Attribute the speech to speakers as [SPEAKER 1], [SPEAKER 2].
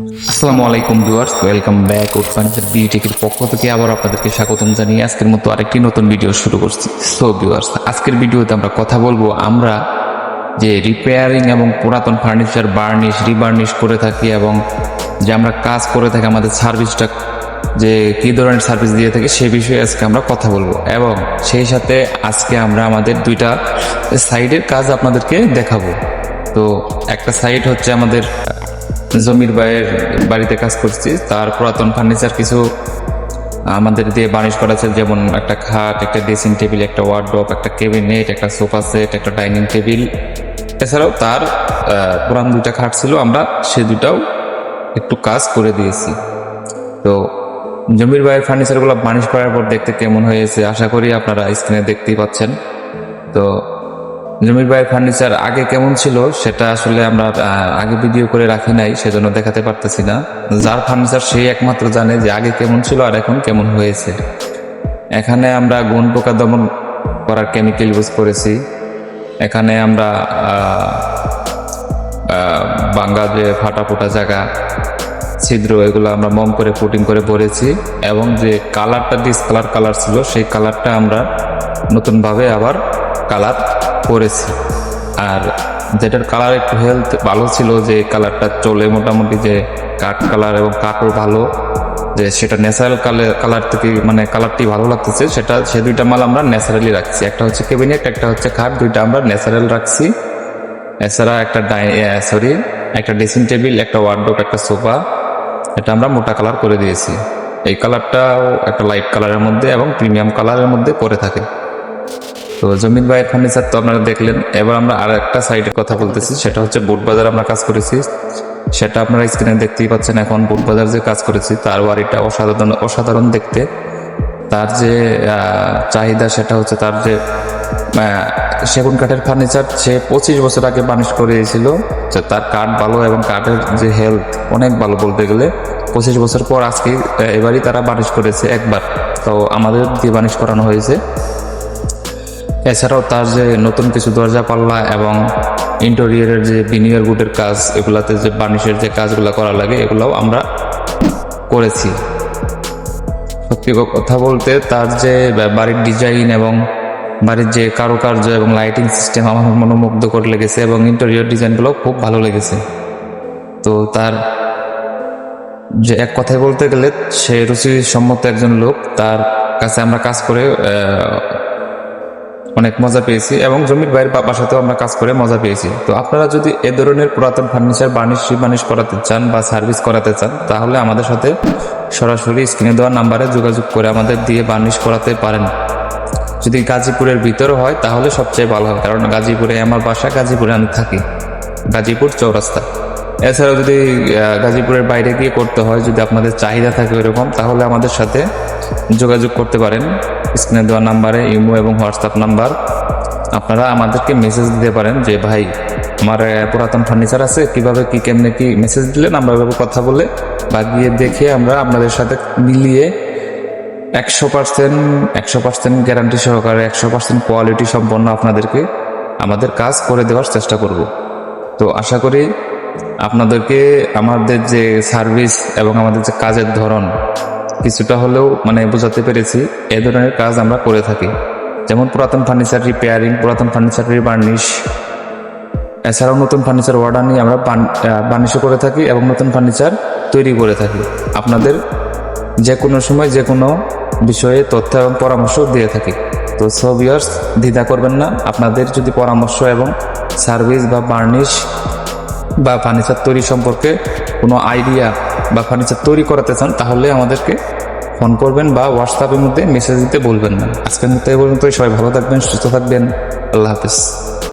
[SPEAKER 1] আসসালামু আলাইকুম viewers, welcome back উৎপানিতের বিউটিকের পক্ষ থেকে আবার আপনাদেরকে স্বাগতম জানিয়ে আজকের মতো আরেকটি নতুন ভিডিও শুরু করছি। সো ভিউয়ার্স, আজকের ভিডিওতে আমরা কথা বলব আমরা যে রিপেয়ারিং এবং পুরাতন ফার্নিচার বার্নিশ রিবার্নিশ করে থাকি এবং যে আমরা কাজ করে থাকি, আমাদের সার্ভিসটা যে কী ধরনের সার্ভিস দিয়ে থাকি সে বিষয়ে আজকে আমরা কথা বলব। এবং সেই সাথে আজকে আমরা আমাদের দুইটা সাইডের কাজ আপনাদেরকে দেখাবো। তো একটা সাইড হচ্ছে আমাদের জমির ভাইয়ের বাড়িতে কাজ করছি, তার পুরাতন ফার্নিচার কিছু আমাদের দিয়ে বানিশ করা আছে, যেমন একটা খাট, একটা ড্রেসিং টেবিল একটা ওয়ার্ড্রপ একটা কেবিনেট একটা সোফা সেট একটা ডাইনিং টেবিল এছাড়াও তার পুরান দুইটা খাট ছিল, আমরা সে দুটাও একটু কাজ করে দিয়েছি। তো জমির ভাইয়ের ফার্নিচারগুলো বানিশ করার পর দেখতে কেমন হয়েছে, আশা করি আপনারা স্ক্রিনে দেখতেই পাচ্ছেন। তো জমির ভাইয়ের ফার্নিচার আগে কেমন ছিল সেটা আসলে আমরা আগে ভিডিও করে রাখি নাই, সেজন্য দেখাতে পারতেছি না। যার ফার্নিচার সেই একমাত্র জানে যে আগে কেমন ছিল আর এখন কেমন হয়েছে। এখানে আমরা গুণ পোকা দমন করার কেমিক্যাল ইউজ করেছি। এখানে আমরা বাঙ্গা যে ফাটা ফোটা জায়গা, ছিদ্র, এগুলো আমরা মম করে ফুটিং করে ভরেছি এবং যে কালারটা ডিসকালার কালার ছিল, সেই কালারটা আমরা নতুনভাবে আবার কালার করেছি আর যেটার কালার একটু হেলথ ভালো ছিল যে কালারটা চলে মোটামুটি যে কাঠ কালার এবং কাঠও ভালো, যে সেটা ন্যাচারাল কালার কালার থেকে মানে কালারটি ভালো লাগতেছে, সেটা সে দুইটা মাল আমরা ন্যাচারালি রাখছি। একটা হচ্ছে কেবিনেট একটা হচ্ছে খাট, দুইটা আমরা ন্যাচারাল রাখছি। এছাড়া একটা ডাই সরি একটা ড্রেসিং টেবিল একটা ওয়ার্ডরোব একটা সোফা, এটা আমরা মোটা কালার করে দিয়েছি। এই কালারটাও একটা লাইট কালারের মধ্যে এবং প্রিমিয়াম কালারের মধ্যে করে থাকে। তো জমিন ভাইয়ের ফার্নিচার তো আপনারা দেখলেন। এবার আমরা আর একটা সাইডের কথা বলতেছি, সেটা হচ্ছে বুট বাজার আমরা কাজ করেছি। সেটা আপনারা স্ক্রিনে দেখতেই পাচ্ছেন, এখন বুট বাজার যে কাজ করেছি, তার বাড়িটা অসাধারণ অসাধারণ দেখতে। তার যে চাহিদা সেটা হচ্ছে তার যে সেগুন কাঠের ফার্নিচার সে পঁচিশ বছর আগে বানিশ করে দিয়েছিল। যে তার কাঠ ভালো এবং কাঠের যে হেলথ অনেক ভালো বলতে গেলে। পঁচিশ বছর পর আজকে এবারই তারা বানিশ করেছে একবার। তো আমাদের দিয়ে বানিশ করানো হয়েছে। এছাড়াও তার যে নতুন কিছু দরজা পাল্লা এবং ইন্টেরিয়রের যে বিনিয়ার গুডের কাজ, এগুলাতে যে বার্নিশের যে কাজগুলো করা লাগে, এগুলাও আমরা করেছি। সত্যি কথা বলতে তার যে বাড়ির ডিজাইন এবং বাড়ির যে কারুকার্য এবং লাইটিং সিস্টেম আমার মনোমুগ্ধ করে লেগেছে এবং ইন্টেরিয়র ডিজাইনগুলো খুব ভালো লেগেছে। তো তার যে এক কথায় বলতে গেলে সে রুচিসম্মত একজন লোক, তার কাছে আমরা কাজ করে অনেক মজা পেয়েছি এবং জমির বাইরের বা- বাসাতেও আমরা কাজ করে মজা পেয়েছি। তো আপনারা যদি এ ধরনের পুরাতন ফার্নিচার বার্নিশ বার্নিশ করাতে চান বা সার্ভিস করাতে চান, তাহলে আমাদের সাথে সরাসরি স্ক্রিনে দেওয়া নাম্বারে যোগাযোগ করে আমাদের দিয়ে বার্নিশ করাতে পারেন। যদি গাজীপুরের ভিতরে হয়, তাহলে সবচেয়ে ভালো হয় কারণ গাজীপুরে, আমার বাসা গাজীপুরে আমি থাকি। গাজীপুর চৌরাস্তা। এছাড়াও যদি গাজীপুরের বাইরে গিয়ে করতে হয়, যদি আপনাদের চাহিদা থাকে এরকম তাহলে আমাদের সাথে যোগাযোগ করতে পারেন। স্ক্রিনে দেওয়া নাম্বারে ইমো এবং হোয়াটসঅ্যাপ নাম্বার। আপনারা আমাদেরকে মেসেজ দিতে পারেন যে, ভাই, আমার পুরাতন ফার্নিচার আছে, কীভাবে কি, কেমনে কি মেসেজ দিলেন আমরা ওইভাবে কথা বলে বা গিয়ে দেখে আমরা আপনাদের সাথে মিলিয়ে একশো পার্সেন্ট একশো পার্সেন্ট গ্যারান্টি সহকারে, একশো পার্সেন্ট কোয়ালিটি সম্পন্ন আপনাদেরকে আমাদের কাজ করে দেওয়ার চেষ্টা করব। তো আশা করি আপনাদেরকে আমাদের যে সার্ভিস এবং আমাদের যে কাজের ধরন, কিছুটা হলেও মানে বোঝাতে পেরেছি, এ ধরনের কাজ আমরা করে থাকি। যেমন পুরাতন ফার্নিচার রিপেয়ারিং পুরাতন ফার্নিচার রিবার্নিশ এছাড়াও নতুন ফার্নিচার অর্ডার নিয়ে আমরা বার্নিশও করে থাকি এবং নতুন ফার্নিচার তৈরি করে থাকি। আপনাদের যে কোনো সময় যে কোনো বিষয়ে তথ্য এবং পরামর্শ দিয়ে থাকি। তো সব ইয়ার্স দ্বিধা করবেন না, আপনাদের যদি পরামর্শ এবং সার্ভিস বা বার্নিশ বা ফার্নিচার তৈরি সম্পর্কে কোনো আইডিয়া বা ফার্নিচার তৈরি করাতে চান, তাহলে আমাদেরকে ফোন করবেন বা হোয়াটসঅ্যাপের মধ্যে মেসেজ দিতে বলবেন না। আজকের মধ্যে পর্যন্ত সবাই ভালো থাকবেন, সুস্থ থাকবেন। আল্লাহ হাফিজ।